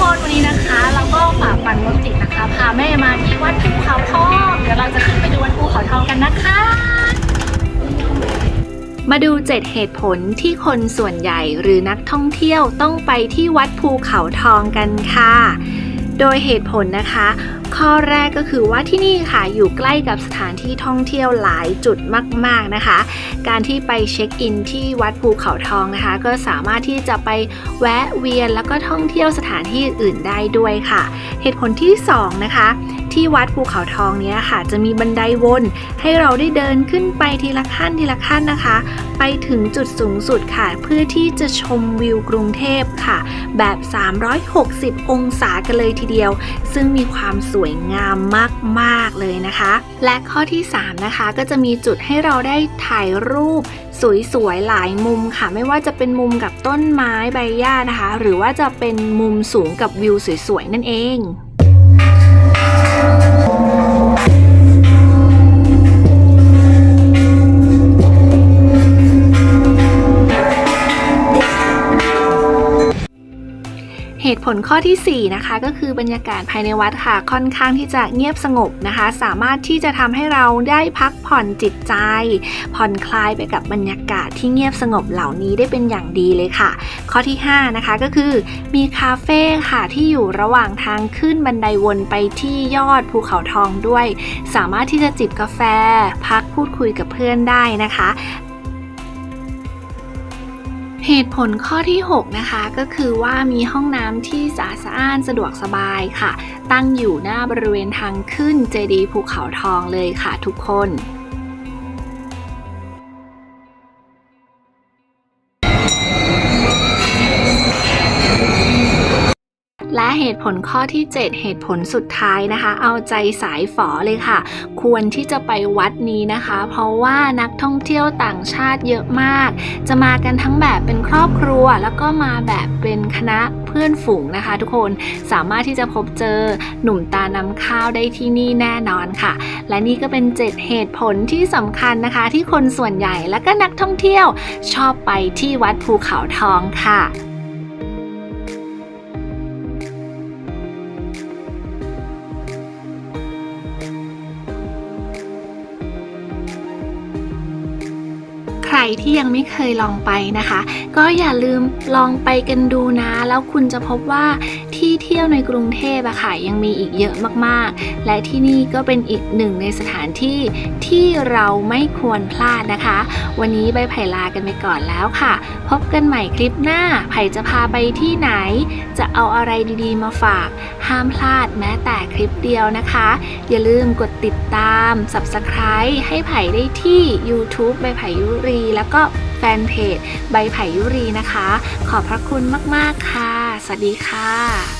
คนวันนี้นะคะ เราก็ฝ่าฟันรถติดนะคะพาแม่มาที่วัดภูเขาทองเดี๋ยวเราจะขึ้นไปดูวัดภูเขาทองกันนะคะ มาดู 7 เหตุผลที่คนส่วนใหญ่หรือนักท่องเที่ยวต้องไปที่วัดภูเขาทองกันค่ะ โดยเหตุผลนะคะ ข้อแรกก็คือว่าที่นี่ค่ะอยู่ใกล้กับสถานที่ท่องเที่ยวหลายจุดมาก ๆนะคะ การที่ไปเช็คอินที่วัดภูเขาทองนะคะ ก็สามารถที่จะไปแวะเวียนแล้วก็ท่องเที่ยวสถานที่อื่นได้ด้วยค่ะ เหตุผลที่สองนะคะ ที่วัดภูเขาทองเนี้ยค่ะ จะมีบันไดวนให้เราได้เดินขึ้นไปทีละขั้นทีละขั้นนะคะ ไปถึงจุดสูงสุดค่ะ เพื่อที่จะชมวิวกรุงเทพค่ะ แบบ 360 องศากันเลยทีเดียว ซึ่งมีความสวยงามมาก ๆ เลยนะคะ และข้อที่ 3 นะคะ ก็จะมีจุดให้เราได้ถ่ายรูปสวยๆหลายมุมค่ะ ไม่ว่าจะเป็นมุมกับต้นไม้ใบหญ้านะคะ หรือว่าจะเป็นมุมสูงกับวิวสวยๆนั่นเอง ตุผลข้อทีสี่ 4 นะคะก็คือบรรยากาศภายในวัดค่ะ ค่อนข้างที่จะเงียบสงบนะคะ สามารถที่จะทำให้เราได้พักผ่อนจิตใจ ผ่อนคลายไปกับบรรยากาศที่เงียบสงบเหล่านี้ได้เป็นอย่างดีเลยค่ะ ข้อที่ 5 นะคะก็คือมีคาเฟ่ค่ะที่อยู่ระหว่างทางขึ้นบันไดวนไปที่ยอดภูเขาทองด้วย สามารถที่จะจิบกาแฟ พักพูดคุยกับเพื่อนได้นะคะ เหตุผลข้อที่ 6 นะคะก็คือว่ามีห้องน้ำที่สะอาดสะอ้านสะดวกสบายค่ะ ตั้งอยู่หน้าบริเวณทางขึ้นเจดีภูเขาทองเลยค่ะทุกคน และเหตุผลข้อที่ 7 เหตุผลสุดท้ายนะคะ เอาใจสายฝอเลยค่ะ ควรที่จะไปวัดนี้นะคะ เพราะว่านักท่องเที่ยวต่างชาติเยอะมาก จะมากันทั้งแบบเป็นครอบครัว แล้วก็มาแบบเป็นคณะเพื่อนฝูงนะคะ ทุกคนสามารถที่จะพบเจอหนุ่มตานำข้าวได้ที่นี่แน่นอนค่ะ และนี่ก็เป็น 7 เหตุผลที่สำคัญนะคะ ที่คนส่วนใหญ่และก็นักท่องเที่ยวชอบไปที่วัดภูเขาทองค่ะ ที่ยังไม่เคยลองไปนะคะ ก็อย่าลืมลองไปกันดูนะ แล้วคุณจะพบว่า ที่เที่ยวในกรุงเทพอะค่ะยังมีอีกเยอะมากๆ และที่นี่ก็เป็นอีกหนึ่งในสถานที่ที่เราไม่ควรพลาดนะคะ วันนี้ใบไผ่ลากันไปก่อนแล้วค่ะ พบกันใหม่คลิปหน้าไผ่จะพาไปที่ไหน จะเอาอะไรดีๆ มาฝาก ห้ามพลาดแม้แต่คลิปเดียวนะคะ อย่าลืมกดติดตาม Subscribe ให้ไผ่ได้ที่ YouTube ใบไผ่ยุรีแล้วก็ แฟนเพจ ใบไผ่ยุรีนะคะ ขอบพระคุณมาก ๆ ค่ะ สวัสดีค่ะ